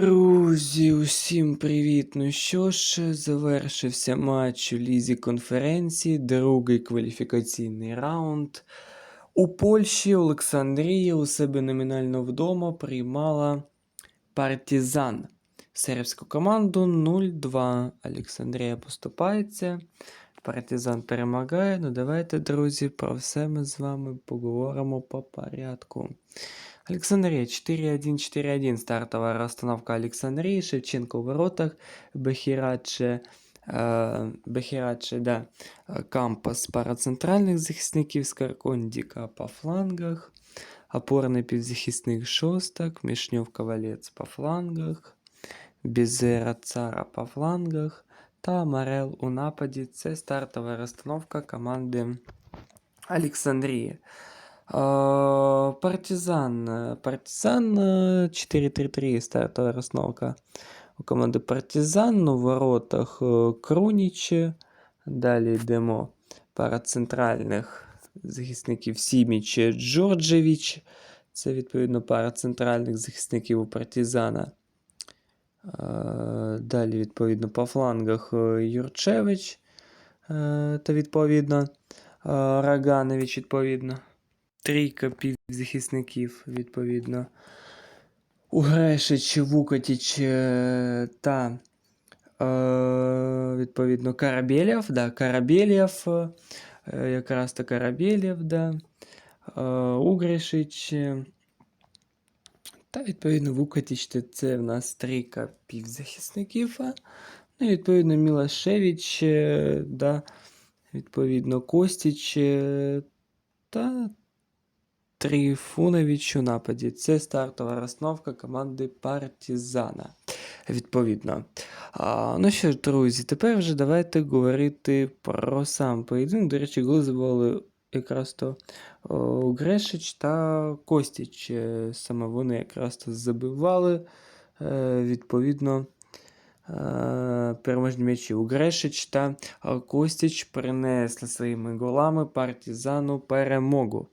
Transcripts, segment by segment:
Друзі, усім привіт! Ну що ж, завершився матч у лізі конференції, другий кваліфікаційний раунд. У Польщі Олександрія у себе номінально вдома приймала партизан. Сербську команду 0-2. Олександрія поступається. Партизан перемагає. Ну давайте, друзі, про все ми з вами поговоримо по порядку. Александрия 4-1, 4-1 стартовая расстановка Александрии, Шевченко в воротах, Бехірадше, е, Бехірадше, да, е, Кампас пара центральних захисників, Скаркондіка по флангах, опорний півзахисник Шостак, Мішньов Ковалець по флангах, Бізера Цара по флангах та Марел у нападі. Це стартова розстановка команди Олександрії. А, Партизан. э, Партизан э, 4-3-3 стартова розстановка у команди Партизан. У воротах е, Крунічі. Далі йдемо пара центральних захисників Сіміч Джорджевич. Це відповідно пара центральних захисників у Партизана. Е, Далі, відповідно, по флангах е, Юрчевич е, та відповідно е, Раганович, відповідно. Трійка півзахисників, відповідно. Угрешич, Вукатіч е, та е, відповідно Карабєлєв, да, Карабєлєв, е, якраз то Карабєлєв, да, е, Угрешич. Та відповідно Вукатіч, це в нас трійка півзахисників. Ну, відповідно Мілашевич, е, да, відповідно Костіч е, та Трифунович у нападі. Це стартова розстановка команди Партизана. Відповідно. А, ну що ж, друзі, тепер вже давайте говорити про сам поєдинок. До речі, голи забували якраз то о, Грешич та Костіч. Е, Саме вони якраз то забивали. Е, відповідно. е, Переможні м'ячі у Грешич та е, Костіч принесли своїми голами партизану перемогу.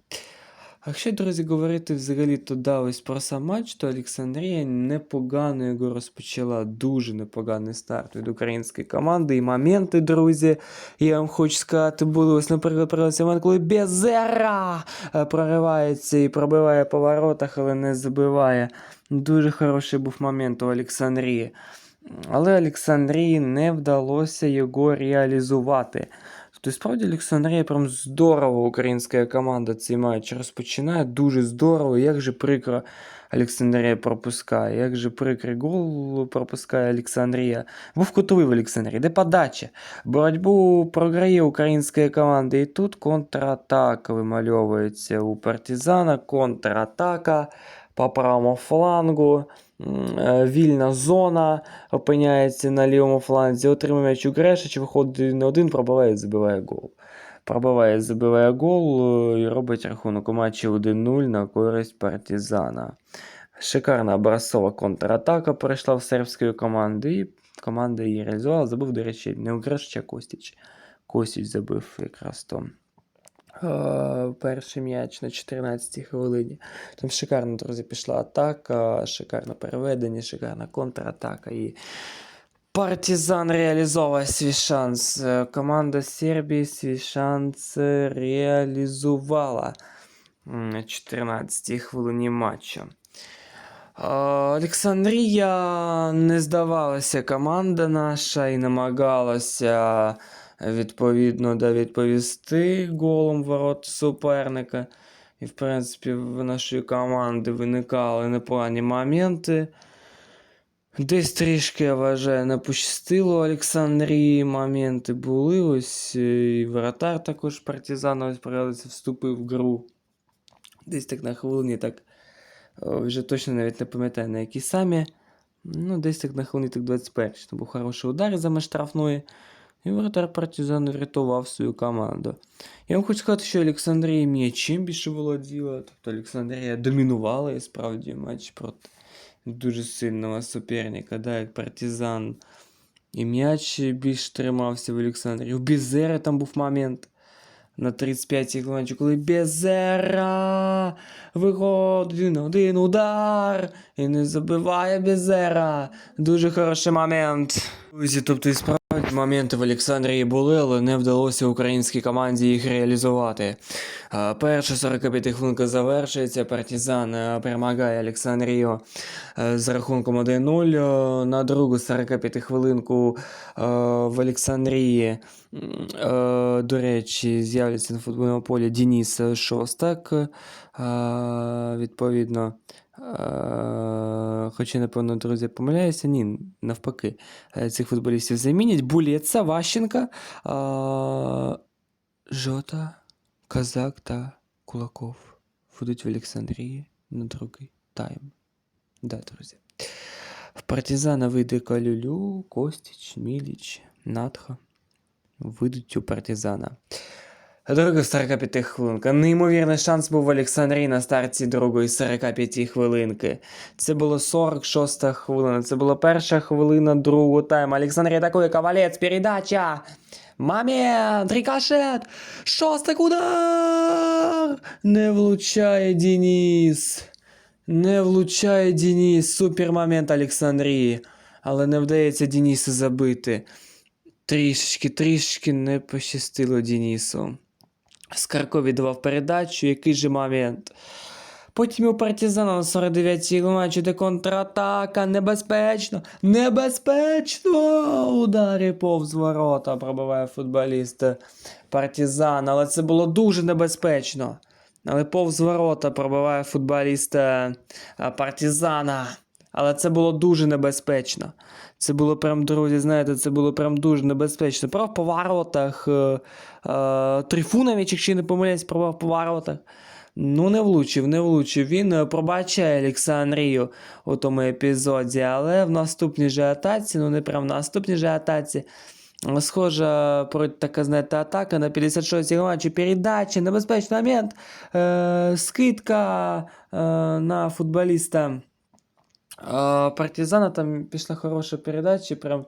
Якщо, друзі, говорити взагалі то да, ось про сам матч, то Олександрія непогано його розпочала. Дуже непоганий старт від української команди. І моменти, друзі, я вам хочу сказати, були ось, наприклад, про цей момент, коли Безера е, проривається і пробиває по воротах, але не забиває. Дуже хороший був момент у Олександрії. Але Олександрії не вдалося його реалізувати. Тобто, справді Олександрія прям здорово українська команда цей матч розпочинає. Дуже здорово. Як же прикро Олександрія пропускає. Як же прикрий гол пропускає Олександрія. Був кутовий в Олександрії. Де подача? Боротьбу програє українська команда. І тут контратака вимальовується у партизана. Контратака по правому флангу. Е, Вільна зона опиняється на лівому фланзі, отримує м'яч у Грешич, виходить на один, пробиває забиває гол. Пробиває, забиває гол е, і робить рахунок у матчі 1-0 на користь партизана. Шикарна образцова контратака перейшла в сербської команди, і команда її реалізувала. Забив, до речі, не у Грешич, а Костіч. Костіч забив якраз то. Е, Перший м'яч на 14-й хвилині. Там шикарно, друзі, пішла атака, шикарне переведення, шикарна контратака. І Партизан реалізовує свій шанс. Е, Команда Сербії свій шанс реалізувала на 14-й хвилині матчу. Е, Олександрія не здавалася команда наша і намагалася відповідно да, відповісти голом ворот суперника. І, в принципі, в нашої команди виникали непогані моменти. Десь трішки, я вважаю, не пощастило Олександрії. Моменти були. Ось е, і воротар також партизан ось пригадується, вступив в гру. Десь так на хвилині, так о, вже точно навіть не пам'ятаю на які самі. Ну, десь так на хвилині так 21. Там був хороший удар за штрафної. І воротар партизан врятував свою команду. Я вам хочу сказати, що Олександрія м'ячем більше володіла. Тобто Олександрія домінувала і справді матч проти дуже сильного суперника, да, як партизан. І м'яч більш тримався в Олександрії. У Бізера там був момент. на 35-й хвилинці, коли Безера виходить один, один удар і не забиває Безера. Дуже хороший момент. Друзі, тобто і справді Моменти в Олександрії були, але не вдалося українській команді їх реалізувати. Перша 45 хвилинка завершується. Партизан е, перемагає Олександрію е, з рахунком 1-0. Е, На другу 45 хвилинку е, в Олександрії, е, до речі, з'являється на футбольному полі Дініс Шостак. Е, Відповідно. Е, Хоча, напевно, друзі, помиляюся, ні, навпаки, е, цих футболістів замінять. Булєца, Ващенка, е, Жота, Казак та Кулаков будуть в Олександрії на другий тайм. Да, друзі. В партизана вийде Калюлю, Костіч, Міліч, Натха. Вийдуть у партизана. Друга 45 хвилинка. Неймовірний шанс був в Олександрії на старті другої 45 хвилинки. Це було 46 хвилина. Це була перша хвилина другого тайму. Олександрія атакує Ковалець, передача. Момент, рикошет, шостик удар! Не влучає Дініс. Не влучає Дініс. Супер момент Олександрії. Але не вдається Дінісу забити. Трішечки, трішечки не пощастило Дінісу. Скарко віддавав передачу, який же момент. Потім у партизана на 49-й матчі, де контратака, небезпечно, небезпечно! Ударі повз ворота пробиває футболіст партизан, але це було дуже небезпечно. Але повз ворота пробиває футболіст е, партизана. Але це було дуже небезпечно. Це було прям, друзі, знаєте, це було прям дуже небезпечно. Прав по воротах. Е, е, Трифунович, якщо не помиляюсь, пробав по воротах. Ну, не влучив, не влучив. Він е, пробачає Олександрію у тому епізоді, але в наступній же атаці, ну не прям в наступній же атаці. Схожа така, знаєте, атака на 56-й матчі, передача, небезпечний момент, е, скидка е, на футболіста. Партизана там пішла хороша передача, прям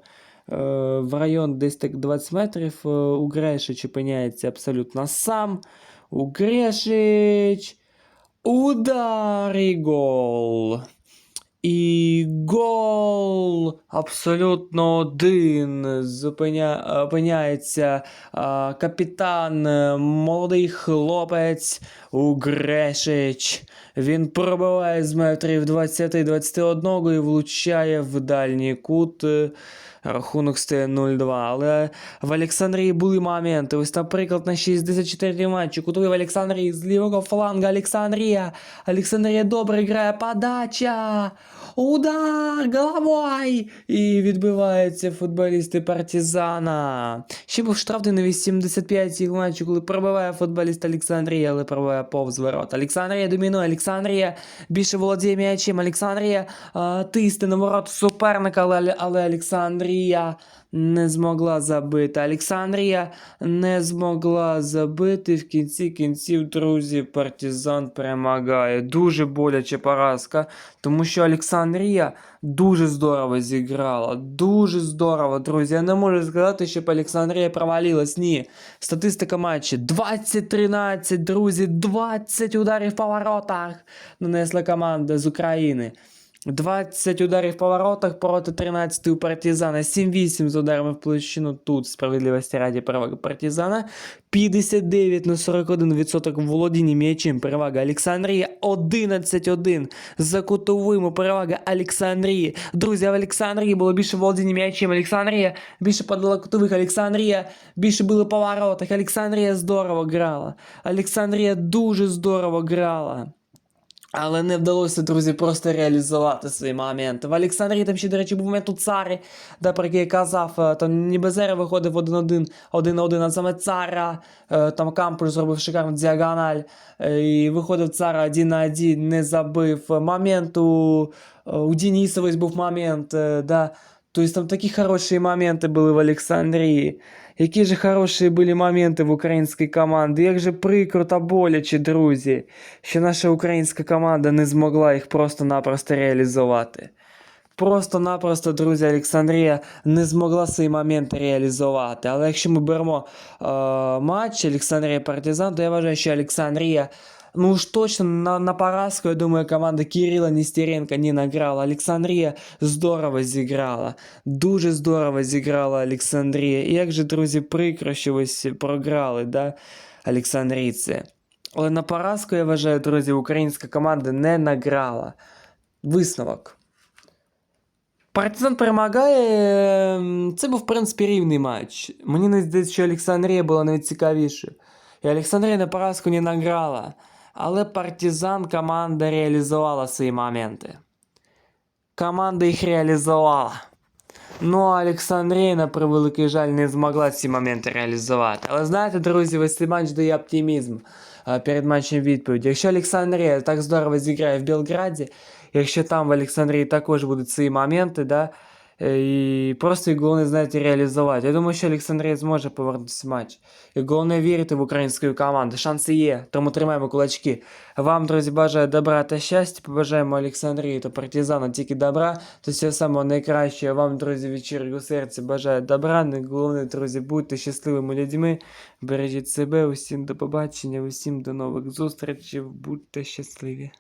е, в район десь так 20 метрів. е, У Грешич опиняється абсолютно сам. У Грешич. Удар і гол. І гол абсолютно один. Зупиня... Опиняється а, капітан, е, молодий хлопець Угрешич. Він пробиває з метрів 20-21 і влучає в дальній кут. Е, Рахунок стає 0-2. Але в Олександрії були моменти. Ось, наприклад, на 64 матчі. Кутовий в Олександрії з лівого фланга Олександрія. Олександрія добре грає. Подача. Удар головою. І відбиваються футболісти партизана. Ще був штрафний на 85-й матчі, коли пробиває футболіст Олександрії, але пробиває повз ворот. Олександрія домінує. Олександрія більше володіє м'ячем. Олександрія тисне на ворот суперника, але, але Олександрія не змогла забити. Олександрія не змогла забити. В кінці кінців, друзі, партизан перемагає. Дуже боляча поразка, тому що Олександрія дуже здорово зіграла. Дуже здорово, друзі. Я не можу сказати, щоб Олександрія провалилась. Ні. Статистика матчі 20-13, друзі, 20 ударів по воротах нанесла команда з України. 20 ударів по воротах проти 13 у партизана, 7-8 з ударами в площину тут справедливості раді перевага партизана, 59 на 41 відсоток володіння м'ячем перевага Олександрія, 11-1 за кутовими перевага Олександрії. Друзі, в Олександрії було більше володіння м'ячем, Олександрія більше подала кутових, Олександрія більше було по воротах, Олександрія здорово грала, Олександрія дуже здорово грала. Але не вдалося, друзі, просто реалізувати свій момент. В Олександрії там ще, до речі, був момент у цари, де про який казав, е, там ні Безера виходив 1-1, 1-1, а саме цара, е, там Кампуш зробив шикарну діагональ, е, і виходив цара 1-1, не забив. Момент у, у Денисової був момент, е, Тобто там такі хороші моменти були в Олександрії. Які ж хороші були моменти в українській команді. Як же прикро та боляче, друзі, що наша українська команда не змогла їх просто-напросто реалізувати. Просто-напросто, друзі, Олександрія не змогла свої моменти реалізувати. Але якщо ми беремо е, матч Олександрія Партизан, то я вважаю, що Олександрія. Ну уж точно на, на поразку, я думаю, команда Кирила Нестеренко не награла. Олександрія здорово зіграла. Дуже здорово зіграла Олександрія. І як же, друзі, прикро, що ось програли, да, Олександрійці. Але на поразку, я вважаю, друзі, українська команда не награла. Висновок. Партизан перемагає. ем, Це був, в принципі, рівний матч. Мені не здається, що Олександрія була навіть цікавішою. І Олександрія на поразку не награла. Але партизан команда реалізувала свої моменти. Команда їх реалізувала. Ну, а Олександрія, на превеликий жаль, не змогла ці моменти реалізувати. Але знаєте, друзі, ось цей матч дає оптимізм а, перед матчем відповіді. Якщо Олександрія так здорово зіграє в Белграді, якщо там в Олександрії також будуть свої моменти, да, е, і просто їх головне, знаєте, реалізувати. Я думаю, що Олександрія зможе повернутися матч. І головне вірити в українську команду. Шанси є, тому тримаємо кулачки. Вам, друзі, бажаю добра та щастя. Побажаємо Олександрії та партизану тільки добра. То всього самого найкращого. Вам, друзі, від щирого серця бажаю добра. Не головне, друзі, будьте щасливими людьми. Бережіть себе, усім до побачення, усім до нових зустрічей. Будьте щасливі.